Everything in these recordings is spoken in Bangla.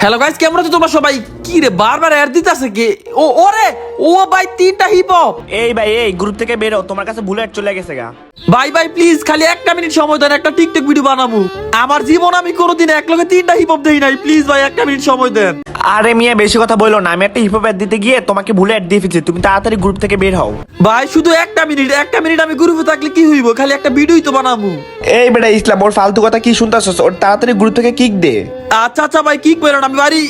হ্যালো গাইজ কেমন আছো তোমার সবাই? কি রে বারবার অ্যাড দিতেছে কে? ও ওরে ও ভাই তিনটা হিপ হপ এই ভাই এই গ্রুপ থেকে বেরো তোমার কাছে বুলেট চলে গেছে গা। ভাই ভাই প্লিজ খালি একটা মিনিট সময় দেন একটা টিকটক ভিডিও বানাবো। আমার জীবন আমি কোনোদিন এক লগে তিনটা হিপ হপ দেই নাই। প্লিজ ভাই একটা মিনিট সময় দেন। আরে মিয়া বেশি কথা বলল না আমি একটা হিপহপ দিতে গিয়ে তোমাকে বুলেট দিয়ে ফেলছি তুমি তাড়াতাড়ি গ্রুপ থেকে বের হও। ভাই শুধু একটা মিনিট একটা মিনিট আমি গ্রুপে থাকলে কি হইব? খালি একটা ভিডিওই তো বানাবো। এই বেটা ইসলাম ওর ফালতু কথা কি শুনতেছস? ওর তাড়াতাড়ি গ্রুপ থেকে কিক দে। আচ্ছা আচ্ছা ভাই কি করেন আমি বাড়ি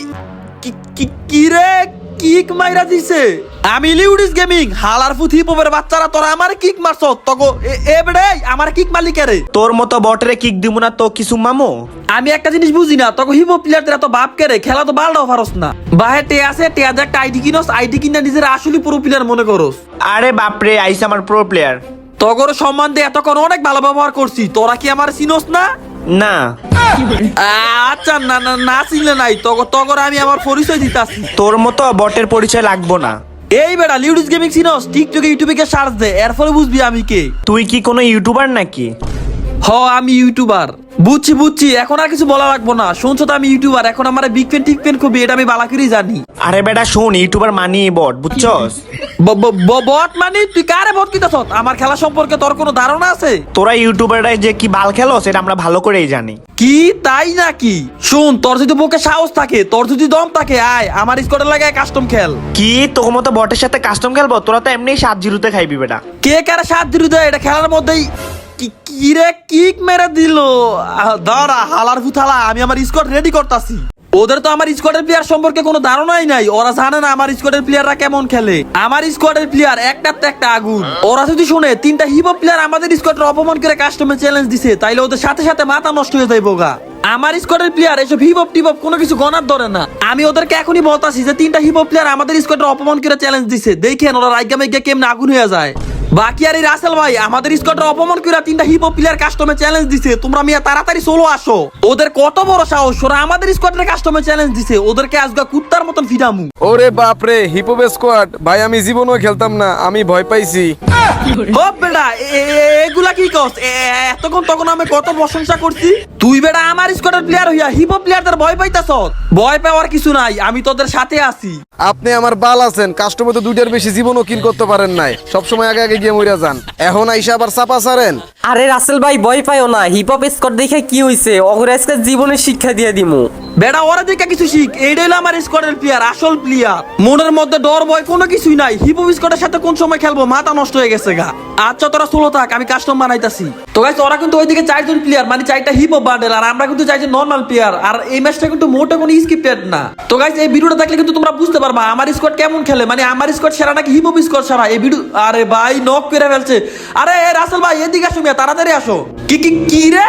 কি- রে কিক মাইরা দিছে? আমি লিউডিস গেমিং হালার ফুথি হিপহপের বাচ্চারা তোরা আমার কিক মারছ? তগো এ- বেড়ে আমার কিক মালিকারে তোর মতো বটরে কিক দিব না তো কিছু মামো? আমি একটা জিনিস বুঝি না তখন হিপো প্লেয়ারদের এত বাপ কেরে খেলা তো বালটাও পারস না। বাহে টে আছে টে আছে একটা আইডি কিনস আইডি কিনা নিজের আসলে পুরো প্লেয়ার মনে করস। আরে বাপরে আইস আমার প্রো প্লেয়ার তগর সম্মান দিয়ে এতক্ষণ অনেক ভালো ব্যবহার করছি তোরা কি আমার চিনস না? না। আচ্ছা না না না চিনলে নাই। তগর তগর আমি আমার পরিচয় দিতাছি। তোর মতো বটের পরিচয় লাগবো না। এই বেটা লিউডিস গেমিং সিনস টিকটকে ইউটিউবে কে সার্চ দে এর ফলে বুঝবি আমি কে। তুই কি কোনো ইউটিউবার নাকি? হ আমি ইউটিউবার। বুঝছি বুঝছি। এখন আর কিছু বলা লাগবো না। শুনছো তো আমি ইউটিউবার। এখন আমার বিগ পেন টিক পেন খুবই এটা আমি বালা করেই জানি। আরে বেটা শোন ইউটিউবার মানি বট বুঝছস? বট মানে? তুই কারে বট কিতাছ আমার খেলা সম্পর্কে তোর কোনো ধারণা আছে? তোরা ইউটিউবাররা যে কি বাল খেলো সেটা আমরা ভালো করেই জানি। কি? তাই নাকি? শুন তোর যদি বুকে সাহস থাকে তোর যদি দম থাকে আয় আমার স্কোয়াডের লাগায় কাস্টম খেল। কি? তোর মতো বটের সাথে কাস্টম খেলব? তোরা তো এমনি সাত জিরোতে খাইবি বেটা। কে কারে সাত দিল দেয় এটা খেলার মধ্যেই কি- রে কিক মেরে দিল? দাঁড়া, হালার ফুথালা, আমি আমার স্কোয়াড রেডি করতাছি। ওদের তো আমার স্কোয়াডের প্লেয়ার সম্পর্কে কোনো ধারণাই নাই। ওরা জানে না আমার স্কোয়াডের প্লেয়াররা কেমন খেলে। আমার স্কোয়াডের প্লেয়ার তো একটা আগুন। ওরা যদি শুনে, তিনটা প্লেয়ার আমাদের স্কোয়াডের অপমান করে কাস্টমে চ্যালেঞ্জ দিছে, তাইলে ওদের সাথে সাথে মাথা নষ্ট হয়ে যাইব গা। আমার স্কোয়াডের প্লেয়ার এসব হিপ টিপ কোনো কিছু গনার ধরে না। আমি ওদেরকে এখনই বলতাছি যে, তিনটা হিপ প্লেয়ার আমাদের স্কোয়াডের অপমান করে চ্যালেঞ্জ দিছে। দেখেন ওরা রাইগা আগুন হয়ে যায়। বাকি আর এই রাসেল ভাই, আমাদের স্কোয়াডের অপমান করে তিনটা হিপ প্লেয়ার কাস্টমে চ্যালেঞ্জ দিছে। তোমরা মিয়া তাড়াতাড়ি সোলো আসো। ওদের কত বড় সাহস, ওরা আমাদের স্কোয়াডের কাস্টমে চ্যালেঞ্জ দিছে। ওদেরকে আজগা কুত্তার মতন ফিরামু ওরে বাপরে হিপোবে স্কোয়াড ভাই, আমি জীবনও খেলতাম না, আমি ভয় পাইছি। হপ বেটা এ- এ- এগুলা কি কস? এ- এ- এতক্ষণ তখন আমি কত প্রশংসা করছি? তুই বেড়া আমার স্কোয়াডের প্লেয়ার হইয়া হিপ প্লেয়ারদের ভয় পাইতাছ ভয় পাওয়ার কিছু নাই আমি তোদের সাথে আছি। আপনি আমার বাল আছেন কাস্টমার তো দুইটার বেশি জীবনও কিল করতে পারেন নাই। সবসময় আগে আগে গিয়ে মরিয়া যান। এখন আইসা আবার চাপা সারেন আরে রাসেল ভাই, ভয় পাইও না। হিপ হপ স্কট দেখে কি হইছে? অগরে আজকে জীবনের শিক্ষা দিয়ে দিমু। বেটা ওরা দেখে কিছু শিখ। এইটাই হলো আমার স্কোয়াডের প্লেয়ার আসল প্লেয়ার মনের মধ্যে ডর, ভয় কোনো কিছুই নাই। হিপ হপ স্কোয়াডের সাথে কোন সময় খেলব? মাথা নষ্ট হয়ে গেছে গা। আচ্ছা তোরা সোলো থাক, আমি কাস্টম বানাইতাছি। তো গাইস ওরা কিন্তু ওইদিকে চারজন প্লেয়ার মানে চারটা হিপ হপ বান্ডেল আর আমরা কিন্তু চাইছি নর্মাল প্লেয়ার আর এই ম্যাচটা কিন্তু মোটে কোনো স্ক্রিপ্টেড না। তো গাইস এই ভিডিওটা দেখলে কিন্তু তোমরা বুঝতে পারবা আমার স্কোয়াড কেমন খেলে। মানে আমার স্কোয়াড সেরা নাকি হিপ হপ স্কোয়াড সেরা এই ভিডিও আরে ভাই নক করে ফেলছে। আরে, রাসেল ভাই, এদিকে আসো মিয়া তাড়াতাড়ি আসো। কি কি কি রে?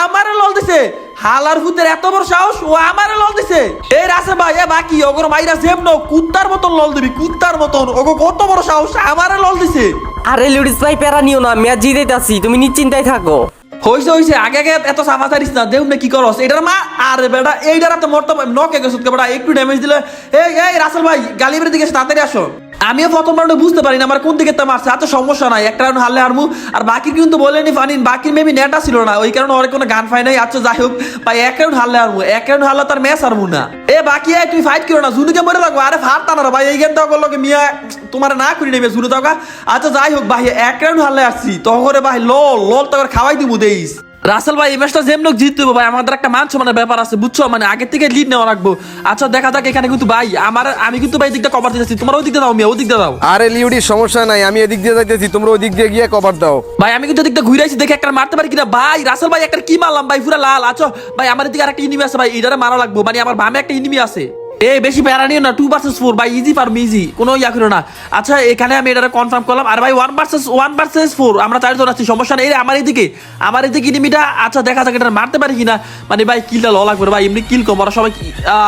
আমারে লল দিছে। হালার ভূতের এত বড় সাহস ও আমারে লল দিছে। এই রাসে ভাই এ বাকি ওগর মাইরা সেম নো কুত্তার মতন লল দিবি কুত্তার মতন। ওগো কত বড় সাহস আমারে লল দিছে। আরে লুডিস ভাই প্যারা নিও না ম্যাচ জিতেতাছি তুমি নিশ্চিন্তায় থাকো। হইছে হইছে আগে আগে এত সাফা সারিস না দেউ না কি করস? এটার মা আরে বেটা এইটার তো মরতে নকে গেছত কে বেটা একটু ড্যামেজ দিলে। এই এই রাসেল ভাই গালিবের দিকে তাড়াতাড়ি আসো। আমিও প্রথম রাউন্ডে বুঝতে পারি না আমার কোন দিকে তা মারছে আচ্ছা সমস্যা নাই, একটা রাউন্ড হারলে হারমু। আর বাকি কিন্তু বলেনি ফানিন, বাকি মেবি নেটা ছিল না। ওই কারণে ওর কোনো গান ফাই নাই আচ্ছা যাই হোক, ভাই, এক রাউন্ড হারলে হারমু। এক রাউন্ড হারলে তার ম্যাচ হারমু না। এ, বাকি এই তুই ফাইট করো না। জুনুকে মরে লাগবো আরে ফারতা না ভাই, এই গেমটা করল কি মিয়া, তোমার না করি নেবে জুনু তাকা আচ্ছা যাই হোক, ভাই, এক রাউন্ড হারলে আসছি। তখন ভাই, লল লল তো খাওয়াই দিমু, দেইস। রাসেল ভাই এই ম্যাচটা যেমন জিততে হবে ভাই আমাদের একটা মান সম্মানের ব্যাপার আছে বুঝছ? মানে আগে থেকে লিড নেওয়া রাখব আচ্ছা দেখা যাক এখানে কিন্তু ভাই আমার আমি কিন্তু ভাই দিকটা কভার দিতেছি। তোমার ওই দিকটা দাও মিয়া ওই দিকটা দাও। আরে লিউডি সমস্যা নাই আমি এদিক দিয়ে যাইতেছি তোমরা ওই দিক দিয়ে গিয়ে কভার দাও। ভাই আমি কিন্তু দিকটা ঘুরে আসি দেখে একটা মারতে পারি কিনা। ভাই রাসেল ভাই একটা কি মারলাম? ভাই পুরা লাল আচ্ছা। ভাই আমার দিকে আরেকটা ইনিমি আছে ভাই এটারে মারা লাগবো। মানে আমার বামে একটা ইনিমি আছে। এ, বেশি প্যারা নিও না টু ভার্সেস ফোর ভাই ইজি পারব ইজি কোনো ইয়া করো না। আচ্ছা এখানে আমি এটা কনফার্ম করলাম। আর ভাই one versus one versus four আমরা চারজন আছি, সমস্যা নেই আমার এদিকে আমার এদিকে ইনিমিটা আচ্ছা দেখা যাক এটা মারতে পারি কিনা। মানে ভাই কিলটা ল লাগবে ভাই, এমনি কিল কম, ওরা সবাই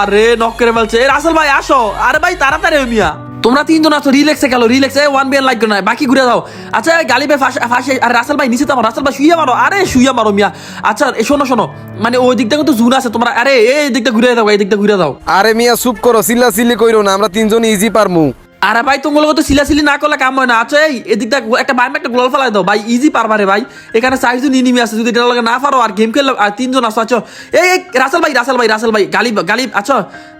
আরে নক করে ফেলছে। এ, রাসেল ভাই, আসো। আরে ভাই, তাড়াতাড়ি মিয়া। তোমরা তিনজন আছো রিল্যাক্সে গেলো রিল্যাক্সে ওয়ান বিয়ান লাগবে না, বাকি ঘুরে যাও। আচ্ছা গালি ভাই ফাঁসে আর রাসেল ভাই, নিচে তো রাসেল ভাই শুয়ে মারো, আরে শুয়ে মারো মিয়া। আচ্ছা এ শোনো শোনো মানে ওই দিকটা কিন্তু জুন আছে, তোমরা আরে, এই দিকটা ঘুরে দাও এই দিকটা ঘুরে দাও আরে মিয়া, চুপ করো চিল্লা চিল্লি কইরো না, আমরা তিনজন ইজি পারমু। আরে ভাই তোমার তো সিলাসিলি না করলে কাম হয় না। আচ্ছা এই এদিকটা একটা বাইমে একটা গোলাল ফেলাই দাও। ভাই ইজি পারবা রে ভাই। এখানে চারজন ইনিমি আছে। যদি এটা লাগে না পারো, আর গেম খেললে আর তিনজন আছো আচ্ছা। এই রাসেল ভাই রাসেল ভাই রাসেল ভাই, গালিব গালিব আচ্ছা।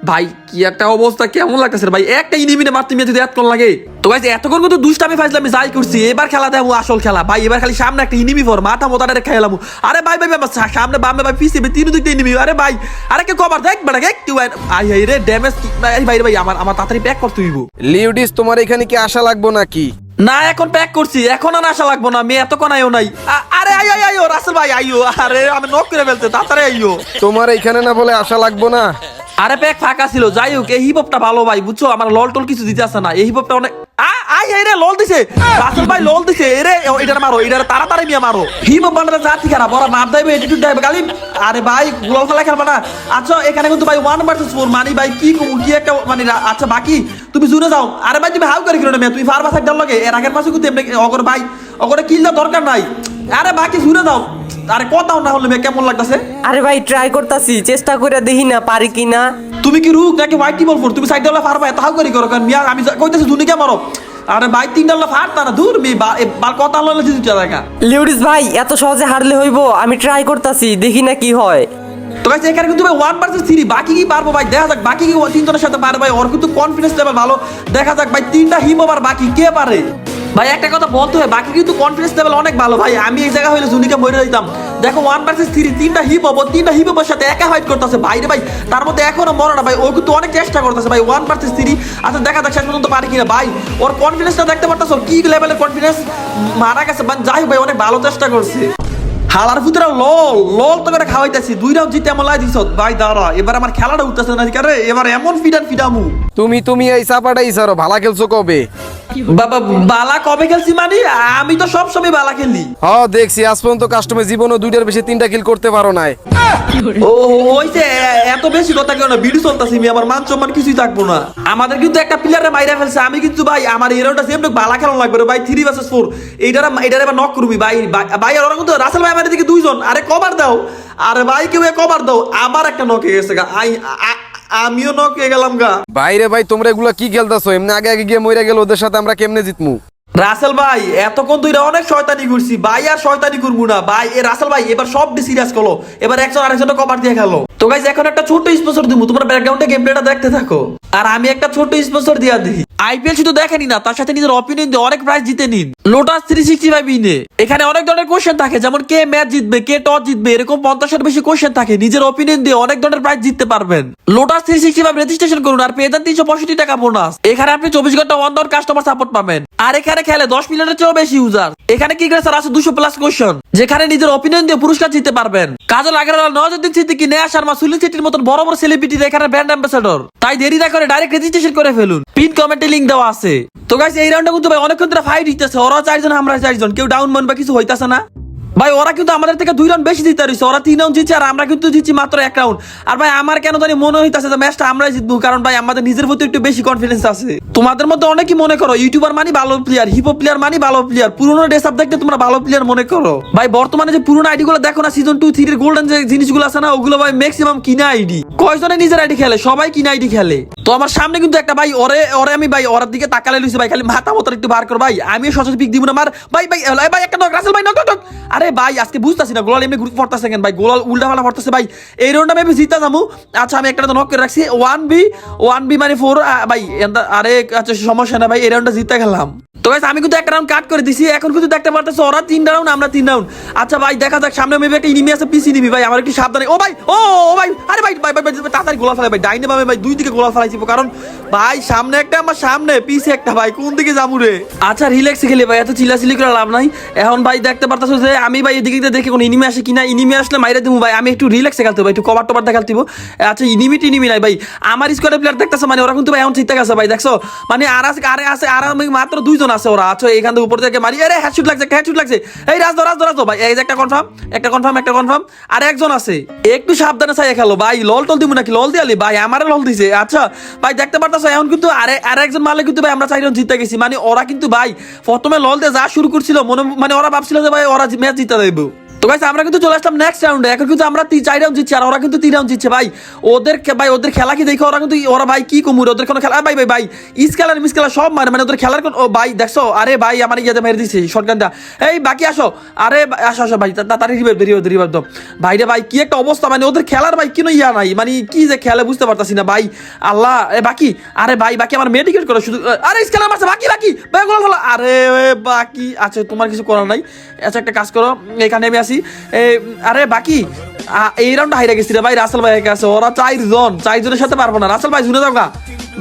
ভাই, কি একটা অবস্থা, কেমন লাগতেছে ভাই। একটা ইনিমিনে মারতে মিয়া যদি কোন লাগে। তো গাইজ এতক্ষণ কিন্তু দুষ্টামি ফাইজলে আমি যাই করছি। এবার খেলা দেবো আসল খেলা। ভাই, এবার খালি সামনে একটা ইনিমি ফর মাথা মোটা রে খেলাম আরে ভাই ভাই ভাই সামনে বামে ভাই পিছিয়ে তিন দিকটা ইনিমি আরে ভাই, আরে কে কভার দেখ, বেটা দেখ। তুই আই হাই রে ড্যামেজ ভাই ভাই, আমার আমার তাড়াতাড়ি প্যাক করতে হইব। লিউডিস তোমার এখানে কি আশা লাগবো নাকি? না এখন প্যাক করছি। এখন আর আশা লাগবো না আমি এত কোনায়ও নাই। আ- আরে আই আই আইও রাসেল ভাই আইও আরে আমি নক করে ফেলতে তাড়াতাড়ি আইও তোমার এখানে না বলে আশা লাগবো না? আরে প্যাক ফাঁকা ছিল, যাই হোক, এই হিপ হপটা ভালো ভাই, বুঝছ? আমার লল টল কিছু দিতে আসে না। এই হিপ হপটা অনেক আই রে লল দিছে। রাসেল ভাই লল দিছে। এরে এটার মারো, এটার তাড়াতাড়ি মিয়া মারো। হিপ বান্ডারে জাতি খারাপ ওরা মাপ দেবে এটিটিউড দেবে গালি আরে ভাই গোল খেলা খেলবা না। আচ্ছা এখানে কিন্তু ভাই ওয়ান ভার্সেস ফোর মানি ভাই, কি কি একটা মানে আচ্ছা বাকি, তুমি জুনে যাও। আরে ভাই, তুমি হাউ করে কিলো না মেয়ে? তুমি ফারবা সাইড ডাল লাগে? এর আগের মাসে কিন্তু অগর ভাই, অগরে কিল দরকার নাই। আরে বাকি জুনে যাও। আরে কথাও না হলে মেয়ে কেমন লাগতাছে? আরে ভাই ট্রাই করতাছি চেষ্টা করে দেখি না পারি কি না তুমি কি রুক নাকি হোয়াইট ফোর তুমি সাইড এত হাউ করো কারণ মিয়া আমি কইতেছি দুনিকে মারো আরে ভাই তিন ডাল্লা ফারতা না দূর মি বাল কথা হলো যে দুটা দেখা। লিউডিস ভাই এত সহজে হারলে হইব আমি ট্রাই করতাছি দেখি না কি হয়। তো গাইস এখানে কিন্তু ভাই ওয়ান ভার্সেস থ্রি বাকি কি পারব ভাই? দেখা যাক বাকি কি তিনজনের সাথে পারে ভাই ওর কিন্তু কনফিডেন্স লেভেল ভালো। দেখা যাক ভাই তিনটা হিম ওভার বাকি কে পারে? ভাই, একটা কথা বলতে হয়, বাকি কিন্তু কনফিডেন্স লেভেল অনেক ভালো। ভাই, আমি এই জায়গা হইলে জুনিকে মরে দিতাম দেখো ওয়ান ভার্সেস থ্রি তিনটা হিপ হব তিনটা হিপ হবার সাথে একা ফাইট করতেছে। ভাইরে ভাই, তার মধ্যে এখনও মরে না, ভাই। ও কিন্তু অনেক চেষ্টা করতেছে, ভাই। ওয়ান ভার্সেস থ্রি আচ্ছা দেখা যাক, শেষ পর্যন্ত পারে কিনা। ভাই, ওর কনফিডেন্সটা দেখতে পারতেছো? কি লেভেলের কনফিডেন্স মারা গেছে মানে যাই ভাই, অনেক ভালো চেষ্টা করছে। হালার ভিতরে লল লল তো করে খাওয়াইতেছি। দুই রাউন্ড জিতে আমার লাই দিছ। ভাই, দাঁড়া, এবার আমার খেলাটা উঠতেছে না কারে এবার এমন ফিডান ফিডামু। তুমি তুমি এই চাপাটাই সারো ভালা খেলছো কবে? বাবা বালা কবে খেলছি মানে? আমি তো সব সময় বালা খেলি। হ দেখছি আজ পর্যন্ত কাস্টমে জীবনও দুইটার বেশি তিনটা কিল করতে পারো নাই। ও হইছে এ- এত বেশি কথা কেন? ভিডিও চলতেছি আমি আমার মান সম্মান কিছুই থাকব না। আমাদের কিন্তু একটা প্লেয়ারে মাইরা ফেলছে। আমি কিন্তু ভাই আমার এরাউন্ডটা সেম বালা খেলা লাগবে ভাই থ্রি ভার্সেস ফোর এইটারা এবার নক করবি ভাই। ভাই- আর ওরা কিন্তু রাসেল ভাই আমার দিকে দুইজন। আরে কভার দাও। আরে ভাই কেউ কভার দাও। আবার একটা নকে গেছে আই আমিও নকে গেলাম গা। বাইরে ভাই তোমরা এগুলা কি খেলতেছো? এমনি আগে আগে গিয়ে মরে গেল ওদের সাথে আমরা কেমনে জিতমু? রাসেল ভাই এতক্ষণ তুই অনেক শয়তানি করছি ভাই আর শয়তানি করব না। ভাই এ রাসেল ভাই এবার সব সিরিয়াস করো এবার একশো আরেকজন কভার দিয়ে খেলো। তো গাইজ এখন একটা ছোট স্পন্সর দিব তোমার ব্যাকগ্রাউন্ডে গেম প্লেটা দেখতে থাকো। আর আমি একটা ছোট স্পন্সর দিয়া দিই। আইপিএল শুধু দেখেনি না, তার সাথে নিজের অপিনিয়ন দিয়ে অনেক প্রাইজ জিতে নিন। লোটাস থ্রি সিক্সটি ফাইভ ইনে এখানে অনেক ধরনের কোশ্চেন থাকে, যেমন কে ম্যাচ জিতবে, কে টস জিতবে, এরকম পঞ্চাশের বেশি কোশ্চেন থাকে। নিজের অপিনিয়ন দিয়ে অনেক ধরনের প্রাইজ জিততে পারবেন। Lotus three sixty five registration করুন আর পেয়ে যান তিনশো পঁয়ষট্টি টাকা বোনাস এখানে আপনি চব্বিশ ঘণ্টা ডর কাস্টমার সাপোর্ট পাবেন। আর এখানে খেলে দশ মিলিয়নের চেয়েও বেশি ইউজার এখানে কি করে স্যার আছে দুশো প্লাস কোশ্চেন যেখানে নিজের অপিনিয়ন দিয়ে পুরস্কার জিততে পারবেন। কাজল আগরওয়াল, নওয়াজুদ্দিন সিদ্দিকী নেয়া শর্মা, সুনীল সিটির মতন বড় বড় সেলিব্রিটি এখানে ব্র্যান্ড অ্যাম্বাসেডর তাই দেরি না করে ডাইরেক্ট রেজিস্ট্রেশন করে ফেলুন। পিন কমেন্টে লিঙ্ক দেওয়া আছে। তো গাইস এই রাউন্ডে কিন্তু ভাই অনেকক্ষণ ধরে ফাইট হইতেছে। ওরা চারজন আমরা চারজন। কেউ ডাউন মন বা কিছু হইতাছে না। ভাই, ওরা কিন্তু আমাদের থেকে দুই রাউন্ড বেশি জিতে রয়েছে ওরা তিন রাউন্ড জিতছে আর আমরা কিন্তু জিতছি মাত্র এক রাউন্ড। আর ভাই, আমার কেন জানি মনে হইতাছে যে ম্যাচটা আমরাই জিতবো, কারণ ভাই, আমাদের নিজের প্রতি একটু বেশি কনফিডেন্স আছে। তোমাদের মধ্যে অনেকেই মনে করো ইউটিউবার মানে ভালো প্লেয়ার হিপো প্লেয়ার মানে ভালো প্লেয়ার পুরোনো ড্রেস আপ দেখতে তোমরা ভালো প্লেয়ার মনে করো। ভাই, বর্তমানে যে পুরোনো আইডি গুলো দেখো না সিজন টু থ্রির গোল্ডেন যে জিনিসগুলো আছে না, ওগুলো ভাই ম্যাক্সিমাম কিনা আইডি কয়জনে নিজের আইডি খেলে, সবাই কিনা আইডি খেলে। তো আমার সামনে কিন্তু একটা ভাই, ওরে ওরে আমি ভাই, ওর দিকে তাকালে লইছি ভাই, খালি মাথা মতো একটু বার কর ভাই। আমি সচেতন পিক দিব না আমার ভাই ভাই ভাই, একটা নক রাসেল ভাই নক নক আরে ভাই, আজকে বুঝতাছি না, গোলাল এমনি গ্রুপ পড়তাছে কেন ভাই? গোলাল উল্টা পাল্টা পড়তাছে ভাই। এই রাউন্ডটা আমি জিতা যামু আচ্ছা আমি একটা নক করে রাখছি। ওয়ান বি ওয়ান বি মানে ফোর ভাই আরে আচ্ছা সমস্যা না ভাই, এই রাউন্ডটা জিতে গেলাম। তো গাইস আমি কিন্তু একটা রাউন্ড কাট করে দিছি এখন কিন্তু দেখতে পারতেছো ওরা তিন রাউন্ড আমরা তিন রাউন্ড আচ্ছা ভাই দেখা যাক সামনে মেবি একটা ইনিমি আছে পিসি নিবি ভাই আমার একটু সাবধানে ও ভাই ও ও ভাই আরে ভাই ভাই ভাই ভাই, ভাই, তাড়াতাড়ি গোলা ফেলাই ভাই ডাইনে ভাবে ভাই দুই দিকে গোলা ফেলাইছি কারণ ভাই সামনে একটা আমার সামনে পিছে একটা ভাই কোন দিকে যামু রে? আচ্ছা রিল্যাক্স খেলি ভাই এত চিলাচিলি করে লাভ নাই। এখন ভাই দেখতে পারতেছো যে আমি ভাই এদিকে দেখে কোন ইনিমি আসে কিনা ইনিমি আসলে মাইরে দিবো ভাই আমি একটু রিল্যাক্সে খেলতে ভাই একটু কভার টভার দেখালতে আচ্ছা ইনিমি টিনিমি নাই ভাই আমার স্কোয়াডের প্লেয়ার দেখতেছে মানে ওরা কিন্তু ভাই এখন ঠিক আছে ভাই দেখছ? মানে আর আছে আরে আছে আর আমি মাত্র দুইজন আছে, ওরা আচ্ছা এখান থেকে উপর থেকে মারি। আরে হ্যাডশুট লাগছে হ্যাডশুট লাগছে। এই, রাজ রাজ রাজ ভাই, এই যে একটা কনফার্ম একটা কনফার্ম একটা কনফার্ম আর একজন আছে, একটু সাবধানে চাই খেলো। ভাই, লল টল দিব নাকি? লল দিয়ালি? ভাই, আমার লল দিছে। আচ্ছা ভাই, দেখতে পারতেছো, এখন কিন্তু আরে, আর একজন মারলে কিন্তু ভাই আমরা চারজন জিতে গেছি। মানে ওরা কিন্তু ভাই, প্রথমে লল দিয়ে যা শুরু করছিল, মনে মানে ওরা ভাবছিল যে ভাই ওরা ম্যাচ জিতে দেবো তো গাইস আমরা কিন্তু চলে আসলাম নেক্সট রাউন্ডে এখন কিন্তু আমরা তিন চার রাউন্ড জিতছি, আর ওরা কিন্তু তিন রাউন্ড জিতছে। ভাই, ওদের ভাই, ওদের খেলা কি দেখো? ওরা কিন্তু ওরা ভাই কি কমুর ওদের কোনো খেলা ভাই ভাই ভাই ইস খেলার মিস খেলা সব মারে। মানে ওদের খেলার কোন ও, ভাই, দেখছ? আরে ভাই, আমার ইয়েতে মেরে দিছে শটগান দা এই, বাকি আসো। আরে আসো আসো, ভাই তাড়াতাড়ি রিভাইভ রিভাইভ রিভাইভ দাও। ভাই রে ভাই, কি একটা অবস্থা। মানে ওদের খেলার ভাই কি ইয়া নাই। মানে কি যে খেলে বুঝতে পারতাছি না, ভাই। আল্লাহ, এ, বাকি? আরে ভাই, বাকি আমার মেডিকেট করো, শুধু আরে ইস খেলা মারছে, বাকি বাকি। ভাই গোল আরে বাকি। আচ্ছা তোমার কিছু করার নাই। আচ্ছা একটা কাজ করো। এখানে আমি আসি এ, আরে বাকি? এই রাউন্ডটা হাইরা গেছি রে ভাই রাসেল ভাই কাছে ওরা চারজন চারজনের সাথে পারব না। রাসেল ভাই শুনে যাও গা।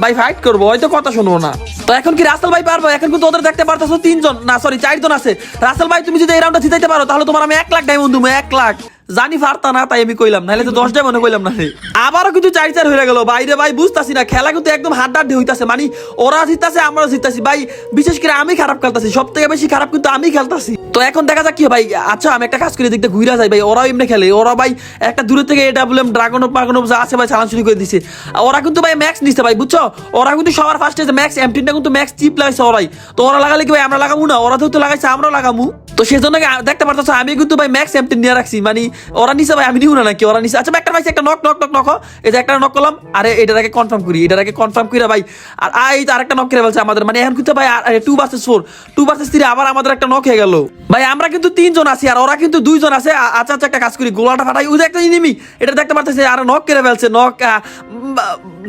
ভাই ফাইট করব হয়তো কথা শুনব না। তো এখন কি রাসেল ভাই পারব? এখন কিন্তু ওদের দেখতে পারতেছো তিনজন। না সরি চারজন আছে। রাসেল ভাই তুমি যদি এই রাউন্ডটা জিতাইতে পারো তাহলে তোমার আমি এক লাখ ডায়মন্ড দেবো এক লাখ। জানি পারতা না তাই আমি কইলাম নাহলে তো দশ ডায়মন্ড কইলাম না রে। আবারও কিন্তু চার চার হয়ে গেল। বাইরে ভাই বুঝতাছি না খেলা কিন্তু একদম হাড্ডাড্ডি হইতাছে। মানে ওরা জিততাছে আমরাও জিততাছি ভাই বিশেষ করে আমি খারাপ খেলতাছি। সব থেকে বেশি খারাপ কিন্তু আমি খেলতাছি। তো এখন দেখা যাক কি ভাই আচ্ছা আমি একটা কাজ করে দেখতে ঘুরে যাই। ভাই, ওরাও এমনি খেলে। ওরা, ভাই, একটা দূরে থেকে এটা বললাম ড্রাগন অফ পাগন যা আছে, ভাই চালান শুরু করে দিছে। ওরা কিন্তু, ভাই ম্যাক্স নিচ্ছে ভাই, বুঝছ? ওরা কিন্তু সবার ফার্স্টে ম্যাক্স এমটিনটা কিন্তু ম্যাক্স চিপ লাগাইছে ওরাই। তো ওরা লাগালে কি, ভাই, আমরা লাগাবো না? ওরা তো লাগাইছে, আমরাও লাগামু। তো সেজন্য দেখতে পারতেছো, আমি কিন্তু, ভাই ম্যাক্স এমটিন নিয়ে রাখছি। মানে ওরা নিছে, ভাই, আমি নিব না নাকি? ওরা নিছে। আচ্ছা একটা ভাই, একটা নক নক নক নক এই যে একটা নক করলাম। আরে, এটার আগে কনফার্ম করি, এটার আগে কনফার্ম করে ভাই, আর এই তো আরেকটা নক করে বলছে আমাদের। মানে এখন কিন্তু, ভাই two versus four two versus three আবার আমাদের একটা নক হয়ে গেল। ভাই, আমরা কিন্তু তিনজন আছি আর ওরা কিন্তু দুইজন আছে। আচ্ছা আচ্ছা একটা কাজ করি, গোলাটা ফাটাই। ওই একটা ইনিমি, এটা দেখতে পারতেছে আর নক কেড়ে ফেলছে নক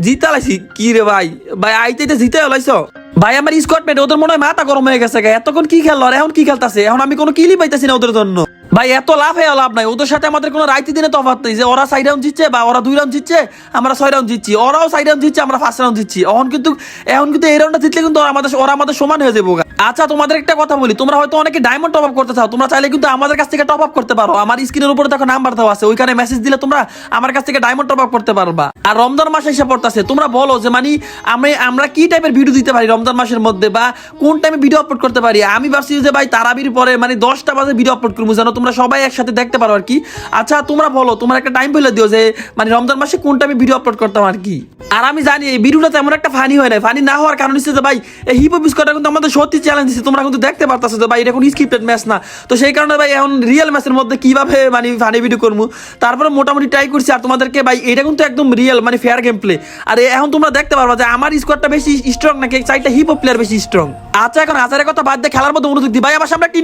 জিতা লাইছি। কি রে ভাই? ভাই, আইতে জিতে লাইছো? ভাই, আমার স্কোয়াড মেট ওদের মনে হয় মাথা গরম হয়ে গেছে। এতক্ষণ কি খেললো আর এখন কি খেলতেছে? এখন আমি কোনো কিলি পাইতেছি না ওদের জন্য। ভাই, এত লাভ হয়ে লাভ নাই। ওদের সাথে আমাদের কোনো রাইতে দিনে তফাৎ নেই যে ওরা সাইড রাউন্ড জিতছে বা ওরা দুই রাউন্ড জিতছে, আমরা ছয় রাউন্ড জিতছি। ওরাও সাইড রাউন্ড জিতছে, আমরা ফার্স্ট রাউন্ড জিতছি। এখন কিন্তু এখন কিন্তু এই রাউন্ডটা জিতলে কিন্তু আমাদের, ওরা আমাদের সমান হয়ে যাব আচ্ছা তোমাদের একটা কথা বলি। তোমরা হয়তো অনেকে ডায়মন্ড টপ আপ করতে চাও। তোমরা চাইলে কিন্তু আমাদের কাছ থেকে টপ আপ করতে পারো। আমার স্ক্রিনের উপরে দেখো নাম্বার দেওয়া আছে। ওইখানে মেসেজ দিলে তোমরা আমার কাছ থেকে ডায়মন্ড টপ আপ করতে পারবা। আর রমজান মাসে এসে পড়তেছে। তোমরা বলো যে মানে আমি, আমরা কি টাইপের ভিডিও দিতে পারি রমজান মাসের মধ্যে? বা কোন টাইমে ভিডিও আপলোড করতে পারি? আমি ভাবছি যে, ভাই, তারাবির পরে মানে দশটা বাজে ভিডিও আপলোড করব যেন তোমরা সবাই একসাথে দেখতে পারো আর কি। আচ্ছা তোমরা বলো, তোমার একটা টাইম বলে দিও যে মানে রমজান মাসে কোনটা আমি ভিডিও আপলোড করতাম আর কি? আর আমি জানি, এই ভিডিওটা তেমন একটা ফানি হয় না ফানি না হওয়ার কারণ হচ্ছে যে, ভাই, এই হিপ স্কোয়াডটা কিন্তু আমাদের সত্যি চ্যালেঞ্জ দিচ্ছে তোমরা কিন্তু দেখতে পারতাছো যে, ভাই, এটা এখন স্ক্রিপ্টেড ম্যাচ না। তো সেই কারণে, ভাই, এখন রিয়েল ম্যাচের মধ্যে কীভাবে মানে ফানি ভিডিও করব? তারপরে মোটামুটি ট্রাই করছি। আর তোমাদেরকে, ভাই, এটা কিন্তু একদম রিয়েল মানে ফেয়ার গেম প্লে আর এখন তোমরা দেখতে পারবা যে, আমার স্কোয়াডটা বেশি স্ট্রং নাকি চাইটা হিপ প্লেয়ার বেশি স্ট্রং আচ্ছা এখন আচারের কথা বাদ দিয়ে খেলার মধ্যে মনোযোগ দিই। ভাই, আমার সামনে একটা।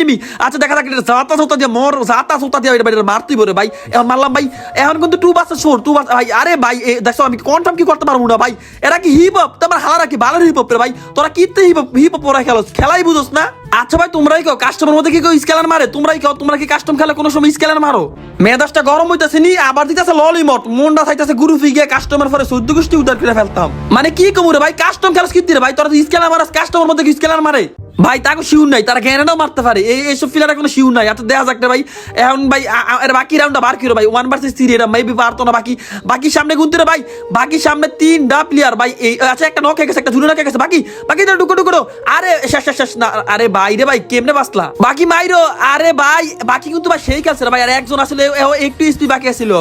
আচ্ছা দেখা যাক, এটা জাতা দিয়ে মর জাতা সোতা দিয়ে ভাই মারতেই বলে ভাই। এখন মারলাম ভাই এখন কিন্তু টু বাসে শোর টু বাস ভাই আরে ভাই এ, দেখছ আমি কনফার্ম কি করতে পারব না ভাই? এরা কি হিপ হপ তোমার হালারা কি ভালো হিপ হপ রে ভাই? তোরা কিতে হিপ হপ হিপ হপ খেলোস খেলাই বুঝোস না? আচ্ছা ভাই, তোমরাই কেউ কাস্টমার মধ্যে কি কেউ স্কেলার মারে? তোমরাই কেউ তোমরা কি কাস্টম খেলে কোনো সময় স্কেলার মারো? মেজাজটা গরম হইতাছে নি, আবার দিতেছে ললিমট মনটা চাইতেছে গুরু ফিগে কাস্টমার পরে সদ্য গোষ্ঠী উদ্ধার করে ফেলতাম। মানে কি কমুরে ভাই কাস্টম খেলাস কি রে ভাই, তোরা স্কেলার মারাস কাস্টমার মধ্যে কি স্কেলার মারে? ভাই, তাকে শিউর নাই, তারা গ্যানেডাও মারতে পারে। এই, এইসব ফিলার কোনো শিউর নাই। আচ্ছা দেখা যাক ভাই। এখন ভাই এর বাকি রাউন্ডটা বার কিরো ভাই। ওয়ান ভার্সেস থ্রি এটা মেবি পারতো না বাকি। বাকি সামনে গুনতে রে ভাই, বাকি সামনে তিনটা প্লেয়ার ভাই, এই আচ্ছা একটা নক হয়ে গেছে, একটা ঝুলে নক হয়ে গেছে, বাকি? বাকি তো ডুকো ডুকো আরে, শেষ শেষ শেষ, না, আরে ভাই রে ভাই, কেমনে বাঁচলা বাকি মাইরো, আরে ভাই, বাকি কিন্তু ভাই সেই খেলছে ভাই, আর একজন আসলে একটু স্পিড বাকি আছিল।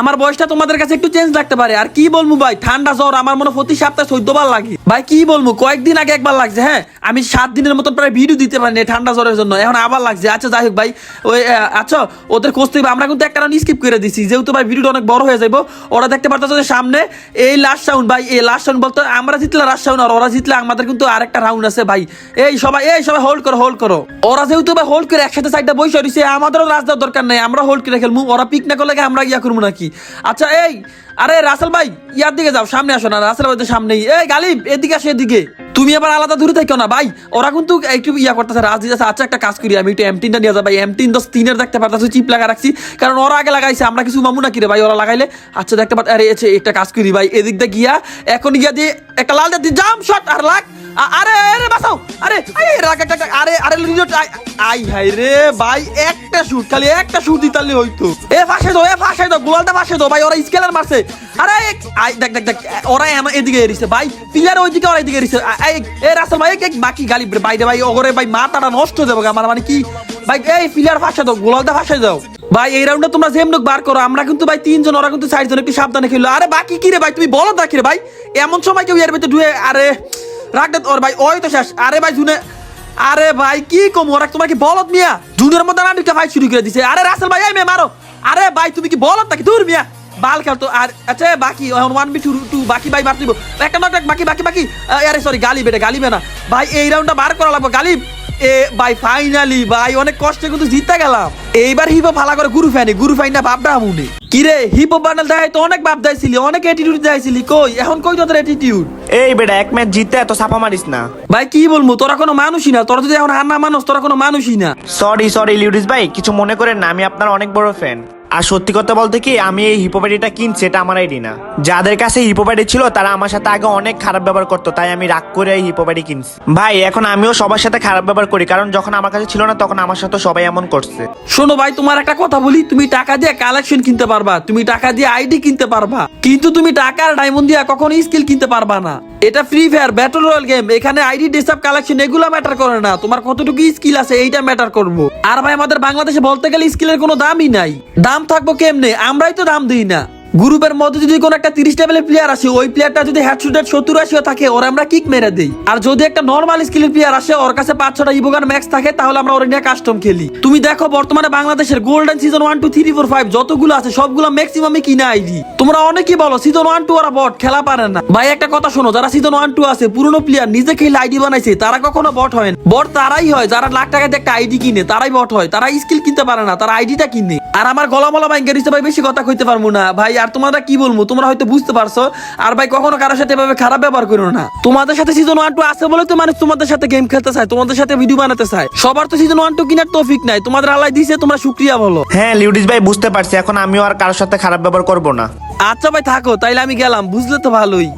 আমার বয়সটা তোমাদের কাছে একটু চেঞ্জ লাগতে পারে। আর কি বলব ভাই? ঠান্ডা জ্বর আমার মনে প্রতি সপ্তাহে চোদ্দ বার লাগে। ভাই, কি বলব? কয়েকদিন আগে একবার লাগছে হ্যাঁ? আমি সাত দিনের মতন প্রায় ভিডিও দিতে পারিনি ঠান্ডা জ্বরের জন্য। এখন আবার লাগছে। আচ্ছা যাই হোক ভাই। ওই আচ্ছা ওদের খোঁজ থেকে আমরা কিন্তু একটা রাউন্ড স্কিপ করে দিছি। যেহেতু ভাই ভিডিওটা অনেক বড় হয়ে যাব ওরা দেখতে পারতো যে সামনে এই লাস্ট সাউন্ড ভাই, এই লাস্ট সাউন্ড বলতো আমরা জিতলে লাস্ট সাউন্ড আর ওরা জিতলে আমাদের কিন্তু আরেকটা রাউন্ড আছে ভাই। এই সবাই এই সবাই হোল্ড করো হোল্ড করো। ওরা যেহেতু ভাই হোল্ড করে একসাথে সাইডটা বসে রয়েছে, আমাদেরও রাজ দরকার নেই, আমরা হোল্ড করে খেলব। ওরা পিক না করলে আমরা ইয়া করব নাকি আচ্ছা এই, আরে রাসেল ভাই, ইয়ার দিকে যাও, সামনে আসো না, রাসেল ভাই তো সামনেই। এই, গালিব, এদিকে আসো, এদিকে। তুমি আবার আলাদা দূরে থাকো না, ভাই। ওরা কিন্তু একটু ইয়া করতেছে, রাজ দিতেছে আচ্ছা একটা কাজ করি, আমি একটু এমটিনটা নিয়ে যাব ভাই। এমটিন দশ তিনের দেখতে পারতেছি চিপ লাগা রাখছি। কারণ ওরা আগে লাগাইছে, আমরা কিছু মামু না কিরে, ভাই, ওরা লাগাইলে। আচ্ছা দেখতে পার আরে একটা কাজ করি, ভাই, এদিক দিয়ে গিয়া, এখন গিয়া দিয়ে একটা লাল দিয়ে জাম শট আর লাগ। আরে আরে, বাঁচাও। আরে আরে একটা একটা- আরে আরে রিজোট আই হাই রে, ভাই, একটা শুট খালি একটা শুট দিতালি হইতো এ ফাঁসে দাও, এ ফাঁসে দাও, গোলালটা ফাঁসে দাও, ভাই, ওরা স্কেলার মারছে। আরে, আই, দেখ দেখ দেখ ওরা এদিকে এরিছে, ভাই প্লেয়ার ওইদিকে ওরা এদিকে এরিছে। এ রাসেল ভাই, এক বাকি গালি ভাই রে ভাই ওগরে ভাই, মাথাটা নষ্ট যাবে আমার মানে কি? ভাই, এই প্লেয়ার ফাঁসে দাও, গোলালটা ফাঁসে দাও। ভাই, এই রাউন্ডে তোমরা যেমন বার করো, আমরা কিন্তু, ভাই, তিনজন, ওরা কিন্তু চারজন একটু সাবধানে খেলো আরে, বাকি কি রে, ভাই, তুমি বলো দেখি রে ভাই, এমন সময় কেউ এর ভিতরে ঢুয়ে, আরে রাখ ওর ভাই, ওই তো শেষ। আরে ভাই, শুনে আরে ভাই, কি কম? ওরা তোমার কি বলত মিয়া? জুনিয়র মধ্যে না ফাইট শুরু করে দিছে। আরে রাসেল ভাই, এই মেয়ে মারো। আরে ভাই, তুমি কি বলত নাকি? দূর মিয়া। বাল খেলতো আর আচ্ছা বাকি এখন ওয়ান বি টু টু বাকি ভাই বার দিব। একটা নট বাকি বাকি বাকি। আরে সরি গালি বেটা গালি না। ভাই এই রাউন্ডটা বার করা লাগবে গালিব। এ ভাই ফাইনালি ভাই অনেক কষ্টে কিন্তু জিততে গেলাম। এইবার হিপো ফালা করে গুরু ফ্যানি গুরু ফাইন না বাপটা কিরে হিপো বান্ডাল দেখাই তো অনেক বাপ দেখাইছিলি অনেক অ্যাটিটিউড দেখাইছিলি কই? এখন কই তোদের অ্যাটিটিউড এই বেটা এক ম্যাচ জিততে এত ছাপা মারিস না। ভাই কি বলব তোরা কোনো মানুষই না তোরা যদি এখন হার না মানুষ তোরা কোনো মানুষই না। সরি সরি লিউডিস ভাই কিছু মনে করেন না আমি আপনার অনেক বড় ফ্যান আর সত্যি কথা বলতে কি, আমি এই হিপোপ্যাডিটা কিনছি, এটা আমার আইডি না। যাদের কাছে হিপোপ্যাডি ছিল, তারা আমার সাথে আগে অনেক খারাপ ব্যবহার করতো, তাই আমি রাগ করে এই হিপোপ্যাডি কিনছি। ভাই, এখন আমিও সবার সাথে খারাপ ব্যবহার করি, কারণ যখন আমার কাছে ছিল না, তখন আমার সাথে সবাই এমন করছে। শোনো ভাই, তোমার একটা কথা বলি, তুমি টাকা দিয়ে কালেকশন কিনতে পারবা, তুমি টাকা দিয়ে আইডি কিনতে পারবা, কিন্তু তুমি টাকার ডায়মন্ড দিয়ে কখনো স্কিল কিনতে পারবা না। এটা Free Fire battle royale game এখানে আইডি ডিস্টার্ব কালেকশন এগুলো ম্যাটার করে না। তোমার কতটুকু স্কিল আছে, এইটা ম্যাটার করব। আর ভাই, আমাদের বাংলাদেশে বলতে গেলে স্কিলের কোনো দামই নাই। দাম থাকব কেমনে? আমরাই তো দাম দিই না। গ্রুপের মধ্যে যদি কোনো একটা তিরিশ লেভেলের প্লেয়ার আসে, ওই প্লেয়ারটা যদি হেডশুটের সত্তর আশিও থাকে, ওর আমরা কিক মেরে দেই। আর যদি একটা নর্মাল স্কিলের প্লেয়ার আসে, ওর কাছে পাঁচ ছটা ইভোগান ম্যাক্স থাকে, তাহলে আমরা ওর নিয়ে কাস্টম খেলি। তুমি দেখো বর্তমানে বাংলাদেশের golden season one two three four five যতগুলো আছে, সবগুলো ম্যাক্সিমামই কিনা আইডি তোমরা অনেকেই বলো সিজন ওয়ান টু ওরা বট খেলা পারে না। ভাই, একটা কথা শোনো, যারা সিজন ওয়ান টু আছে, পুরনো প্লেয়ার নিজে খেলে আইডি বানাইছে, তারা কখনো বট হয় না। বট তারাই হয়, যারা লাখ টাকা দিয়ে একটা আইডি কিনে, তারাই বট হয়। তারা স্কিল কিনতে পারে না, তারা আইডিটা কিনে। আর আমার গলা মলা ব্যাংকের হিসেবে বেশি কথা কইতে পারব না। ভাই আর তোমরা কি বলব? তোমরা হয়তো বুঝতে পারছ। আর ভাই কখনো কারোর সাথে এভাবে খারাপ ব্যবহার করো না। তোমাদের সাথে সিজন ওয়ান টু আছে বলে তো মানুষ তোমাদের সাথে গেম খেলতে চায় তোমাদের সাথে ভিডিও বানাতে চায়। সবার তো সিজন ওয়ান টু কিনার তৌফিক নাই। তোমাদের আল্লাহ দিছে তোমরা শুক্রিয়া বলো। হ্যাঁ লিউডিস ভাই বুঝতে পারছি। এখন আমিও আর কারোর সাথে খারাপ ব্যবহার করব না। আচ্ছা ভাই থাকো। তাইলে আমি গেলাম। বুঝলে তো ভালোই।